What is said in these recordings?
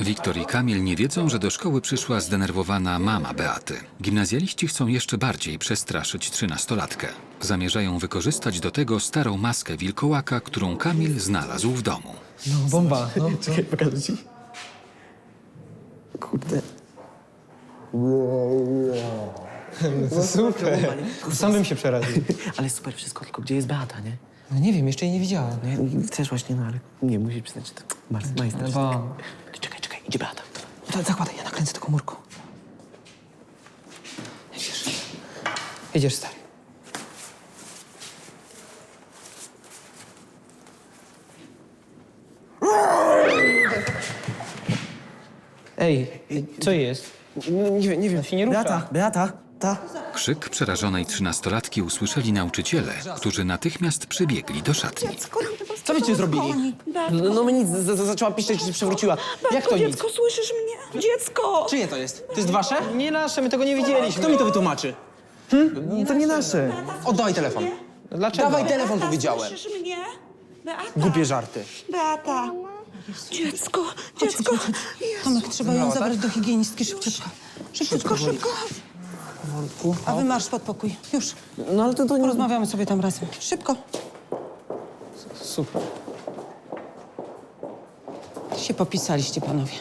Wiktor i Kamil nie wiedzą, że do szkoły przyszła zdenerwowana mama Beaty. Gimnazjaliści chcą jeszcze bardziej przestraszyć trzynastolatkę. Zamierzają wykorzystać do tego starą maskę wilkołaka, którą Kamil znalazł w domu. No, bomba. No, Czekaj, pokażę ci. Kurde. no, super. Sam bym się przeraził. Ale super wszystko, tylko gdzie jest Beata, nie? No nie wiem, jeszcze jej nie widziałem. No też właśnie, no ale nie, musisz przyznać, że to Mars, majster. No bo... Idzie Beata. To zakładaj, ja nakręcę tę komórką. Idziesz. Idziesz, stary. Ej, co jest? No, nie wiem, nie wiem. się nie rusza. Beata, Beata, ta. Krzyk przerażonej trzynastolatki usłyszeli nauczyciele, którzy natychmiast przybiegli do szatni. Co byście zrobili? No, no nic, z- z- zaczęła piszczeć i się przewróciła. Jak to nic? Dziecko, słyszysz mnie? Dziecko! Czyje to jest? To jest wasze? Nie nasze, my tego nie widzieliśmy. Kto mi to wytłumaczy? Hmm? To nie nasze. Oddawaj telefon. Dlaczego? Dawaj telefon, powiedziałem. Słyszysz mnie? Beata! Głupie żarty. Beata! Dziecko, dziecko! Tomek, trzeba ją zabrać do higienistki szybciutko. Szybciutko, szybko. A wy marsz pod pokój. Już. No ale to, to nie... Porozmawiamy sobie tam razem. Szybko. Super. Się popisaliście, panowie.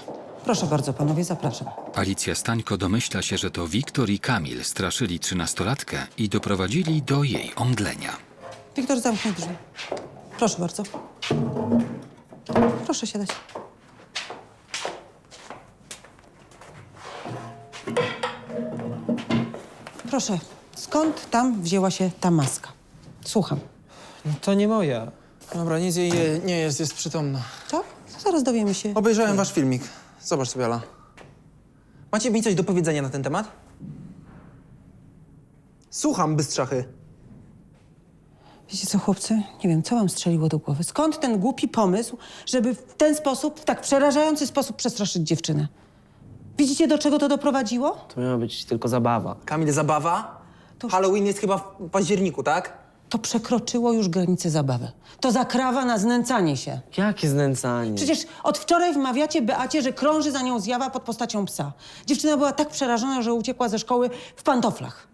Proszę bardzo, panowie, zapraszam. Alicja Stańko domyśla się, że to Wiktor i Kamil straszyli trzynastolatkę i doprowadzili do jej omdlenia. Wiktor, zamknij drzwi. Proszę bardzo. Proszę siadać. Proszę, skąd tam wzięła się ta maska? Słucham. No to nie moja. Dobra, nic jej je- nie jest, jest przytomna. Tak? Zaraz dowiemy się. Obejrzałem wasz filmik. Zobacz sobie, Ala. Macie mi coś do powiedzenia na ten temat? Słucham, bystrzachy. Wiecie co, chłopcy? Nie wiem, co wam strzeliło do głowy. Skąd ten głupi pomysł, żeby w ten sposób, w tak przerażający sposób przestraszyć dziewczynę? Widzicie, do czego to doprowadziło? To miała być tylko zabawa. Kamil, zabawa? To- Halloween jest chyba w październiku, tak? To przekroczyło już granice zabawy. To zakrawa na znęcanie się. Jakie znęcanie? Przecież od wczoraj wmawiacie Beacie, że krąży za nią zjawa pod postacią psa. Dziewczyna była tak przerażona, że uciekła ze szkoły w pantoflach.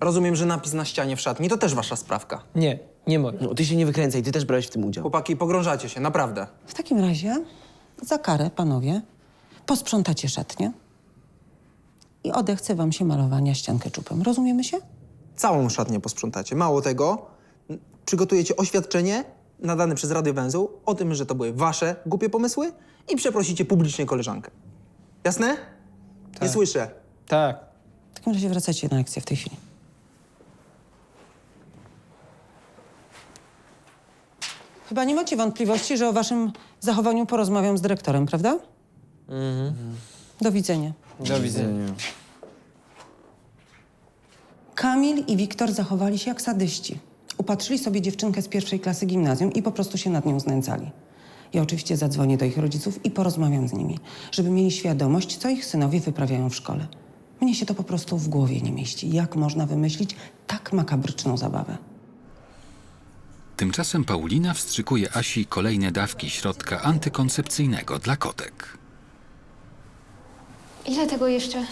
Rozumiem, że napis na ścianie w szatni to też wasza sprawka. Nie, nie moja. No, ty się nie wykręcaj, ty też brałeś w tym udział. Chłopaki, pogrążacie się, naprawdę. W takim razie, za karę, panowie, posprzątacie szatnię i odechce wam się malowania ścian keczupem. Rozumiemy się? Całą szatnię posprzątacie. Mało tego, przygotujecie oświadczenie nadane przez Radę Węzeł o tym, że to były wasze głupie pomysły i przeprosicie publicznie koleżankę. Jasne? Nie słyszę. Tak. W takim razie wracajcie na lekcję w tej chwili. Chyba nie macie wątpliwości, że o waszym zachowaniu porozmawiam z dyrektorem, prawda? Do widzenia. Do widzenia. Kamil i Wiktor zachowali się jak sadyści. Upatrzyli sobie dziewczynkę z pierwszej klasy gimnazjum i po prostu się nad nią znęcali. Ja oczywiście zadzwonię do ich rodziców i porozmawiam z nimi, żeby mieli świadomość, co ich synowie wyprawiają w szkole. Mnie się to po prostu w głowie nie mieści. Jak można wymyślić tak makabryczną zabawę? Tymczasem Paulina wstrzykuje Asi kolejne dawki środka antykoncepcyjnego dla kotek. Ile tego jeszcze?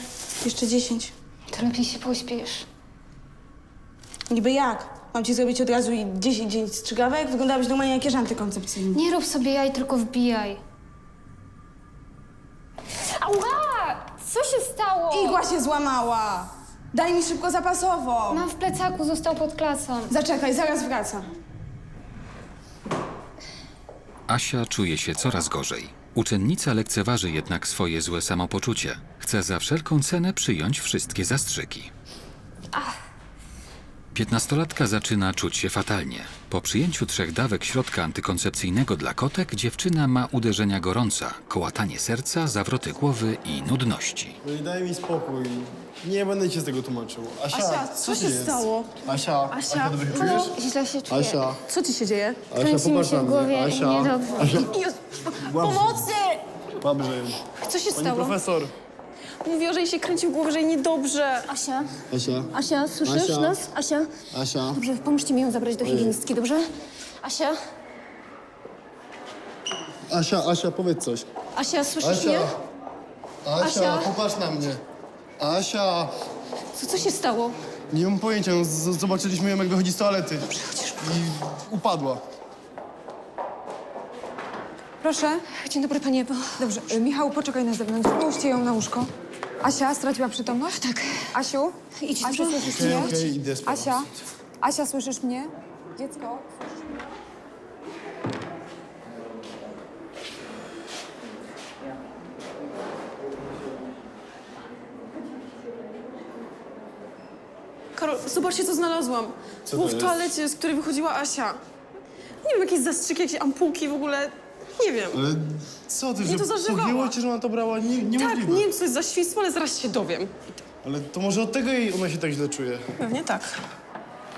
Jeszcze dziesięć. To lepiej się pośpiesz. Niby jak? Mam ci zrobić od razu i 10 dzień strzygawek? Wyglądałabyś normalnie jak jeż antykoncepcyjny. Nie rób sobie jaj, tylko wbijaj. Ała! Co się stało? Igła się złamała! Daj mi szybko zapasową! Mam w plecaku, został pod klasą. Zaczekaj, zaraz wracam. Asia czuje się coraz gorzej. Uczennica lekceważy jednak swoje złe samopoczucie. Chce za wszelką cenę przyjąć wszystkie zastrzyki. Piętnastolatka zaczyna czuć się fatalnie. Po przyjęciu trzech dawek środka antykoncepcyjnego dla kotek dziewczyna ma uderzenia gorąca, kołatanie serca, zawroty głowy i nudności. No i daj mi spokój. Nie będę ci z tego tłumaczył. Asia, Asia, co się jest? stało? Asia, Asia, dobrze się No, czujesz? źle się czuję. Asia, Co ci się dzieje? Asia, Kręci mi popatrz się na w mnie. głowie Asia, niedobrze. Asia, Pomocy! dobrze. Co się Pani stało? profesor. Mówiła, że jej się kręci w głowie, że jej niedobrze. Asia, Asia, Asia, słyszysz Asia. nas? Asia? Asia, Dobrze, pomóżcie mi ją zabrać do higienistki, dobrze? Asia? Asia, Asia, powiedz coś. Asia, słyszysz Asia! mnie? Asia, Asia? popatrz na mnie. Asia! Co, co się stało? Nie mam pojęcia, no, z- zobaczyliśmy ją jak wychodzi z toalety. I upadła. Proszę. Dzień dobry, panie Ewo. Dobrze. y, Michał, poczekaj na zewnątrz. Połóżcie ją na łóżko. Asia, straciła przytomność? Tak. Asiu? Idź, Asiu, dobrze? słyszysz Okej, mnie? okej, idę spać. Asia? Asia, słyszysz mnie? Dziecko? słyszysz mnie? Karol, zobaczcie, co znalazłam. Co Było to w jest? toalecie, z której wychodziła Asia. Nie wiem, jakieś zastrzyki, jakieś ampułki w ogóle. Nie wiem. Ale co ty, Nie, że to zażywała. pogięło cię, że ona to brała? Nie, Tak, niemożliwe. nie wiem, co jest za świństwo, ale zaraz się dowiem. Ale to może od tego jej ona się tak źle czuje. Pewnie tak.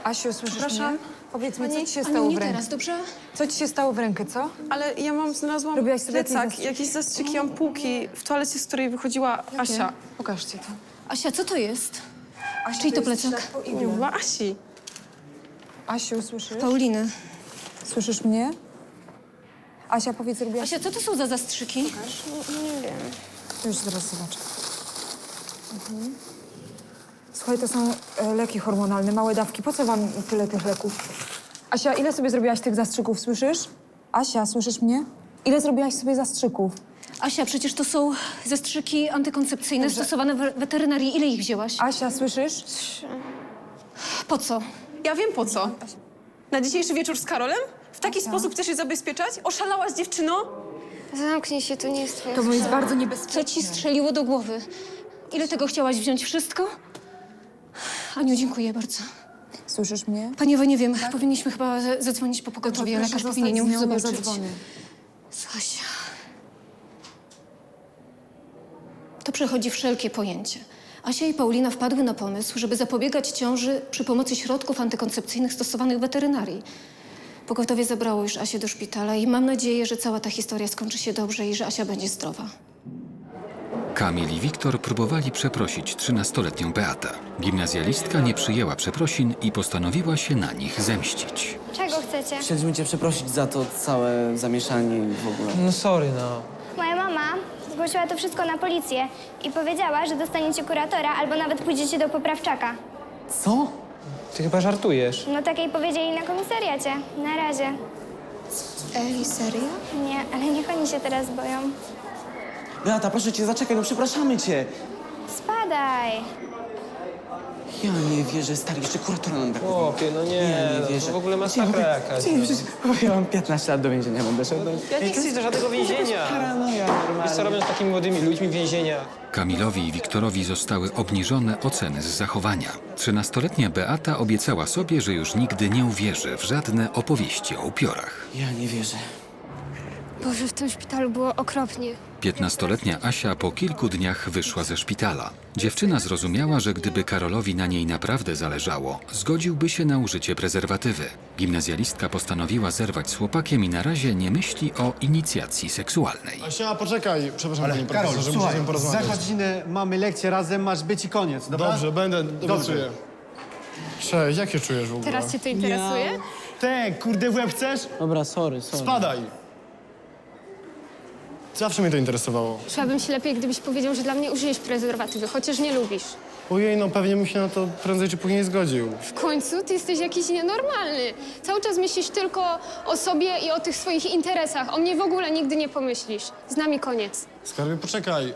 Asiu, słyszysz Przepraszam? mnie? Powiedz mi, co ci się stało nie w rękę? teraz, dobrze? Co ci się stało w rękę, co? Ale ja mam, znalazłam Robiłaś sobie jakieś plecak, zastrzyki? jakieś zastrzyki, ampułki w toalecie, z której wychodziła Asia. Pokażcie to. Asia, co to jest? Asia, Czyj to jest plecak? Nie, była Asi. Asiu, słyszysz? Pauliny. Słyszysz mnie? Asia, powiedz, robiłaś... Asia, co to są za zastrzyki? Już zaraz zobaczę. Mhm. Słuchaj, to są e, leki hormonalne, małe dawki. Po co wam tyle tych leków? Asia, ile sobie zrobiłaś tych zastrzyków, słyszysz? Asia, słyszysz mnie? Ile zrobiłaś sobie zastrzyków? Asia, przecież to są zastrzyki antykoncepcyjne stosowane w weterynarii. Ile ich wzięłaś? Asia, słyszysz? Po co? Ja wiem po co. Na dzisiejszy wieczór z Karolem? W taki sposób chcesz się zabezpieczać? Oszalałaś dziewczyno? Zamknij się, to nie jest twoja To jest bardzo niebezpieczne. Co ci strzeliło do głowy? Ile tego chciałaś wziąć? Wszystko? Aniu, dziękuję bardzo. Słyszysz mnie? Ewo, nie wiem, powinniśmy chyba z- zadzwonić po pogotowie. Proszę Lekarz zostać powinien z ją nią, ja zobaczyć. zadzwonię. Zosia. To przechodzi wszelkie pojęcie. Asia i Paulina wpadły na pomysł, żeby zapobiegać ciąży przy pomocy środków antykoncepcyjnych stosowanych w weterynarii. Pogotowie zabrało już Asię do szpitala i mam nadzieję, że cała ta historia skończy się dobrze i że Asia będzie zdrowa. Kamil i Wiktor próbowali przeprosić 13-letnią Beatę. Gimnazjalistka nie przyjęła przeprosin i postanowiła się na nich zemścić. Czego chcecie? Chcieliśmy cię przeprosić za to całe zamieszanie i w ogóle. No sorry, no. Moja mama zgłosiła to wszystko na policję i powiedziała, że dostaniecie kuratora albo nawet pójdziecie do poprawczaka. Co? Ty chyba żartujesz. No takiej powiedzieli na komisariacie. Na razie. Eli, serio? Nie, ale niech oni się teraz boją. Beata, proszę cię, zaczekaj, no przepraszamy cię. Spadaj. Ja nie wierzę, stary, jeszcze kuratora nam brakuje. Chłopie, no nie, Ja nie no, wierzę. to w ogóle masakra jakaś. Ty, przecież ja mam 15 lat do więzienia będę szedł. Ja nie chcę do żadnego więzienia. Paranoja Wiesz co robią z takimi młodymi ludźmi więzienia? Kamilowi i Wiktorowi zostały obniżone oceny z zachowania. 13-letnia Beata obiecała sobie, że już nigdy nie uwierzy w żadne opowieści o upiorach. Ja nie wierzę. Boże, w tym szpitalu było okropnie. 15-letnia Asia po kilku dniach wyszła ze szpitala. Dziewczyna zrozumiała, że gdyby Karolowi na niej naprawdę zależało, zgodziłby się na użycie prezerwatywy. Gimnazjalistka postanowiła zerwać z chłopakiem i na razie nie myśli o inicjacji seksualnej. Asia, poczekaj. Przepraszam, panie Karol, profesorze, muszę z słuchaj, porozmawiać. za godzinę mamy lekcję razem, masz być i koniec, dobra? Dobrze, będę, obiecuję. Cześć, jak się czujesz w ogóle? Teraz cię to interesuje? Te, kurde, w łeb chcesz? Dobra, sorry, sorry. Spadaj. Zawsze mnie to interesowało. Czułabym się lepiej, gdybyś powiedział, że dla mnie użyjesz prezerwatywy, chociaż nie lubisz. Ojej, no pewnie bym się na to prędzej czy później zgodził. W końcu ty jesteś jakiś nienormalny. Cały czas myślisz tylko o sobie i o tych swoich interesach. O mnie w ogóle nigdy nie pomyślisz. Z nami koniec. Skarbie, poczekaj.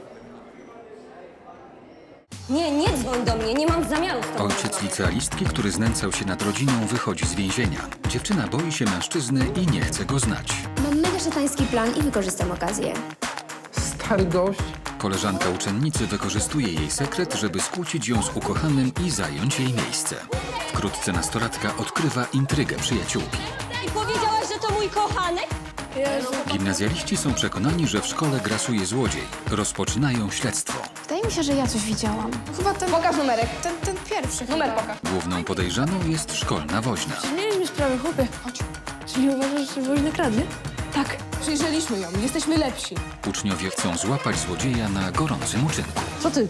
Nie, nie dzwoń do mnie, nie mam zamiaru z Ojciec licealistki, który znęcał się nad rodziną, wychodzi z więzienia. Dziewczyna boi się mężczyzny i nie chce go znać. Mam mega szatański plan i wykorzystam okazję. Stary gość. Koleżanka uczennicy wykorzystuje jej sekret, żeby skłócić ją z ukochanym i zająć jej miejsce. Wkrótce nastolatka odkrywa intrygę przyjaciółki. I powiedziałaś, że to mój kochanek? Gimnazjaliści są przekonani, że w szkole grasuje złodziej. Rozpoczynają śledztwo. Wydaje mi się, że ja coś widziałam. Chyba ten... Pokaż numerek. Ten, ten pierwszy Numer pokaż. Główną podejrzaną jest szkolna woźna. Mieliśmy sprawę, chłopie. Chodź. Czyli uważasz, że woźny kradnie? Tak. Przyjrzeliśmy ją. Jesteśmy lepsi. Uczniowie chcą złapać złodzieja na gorącym uczynku. Co ty?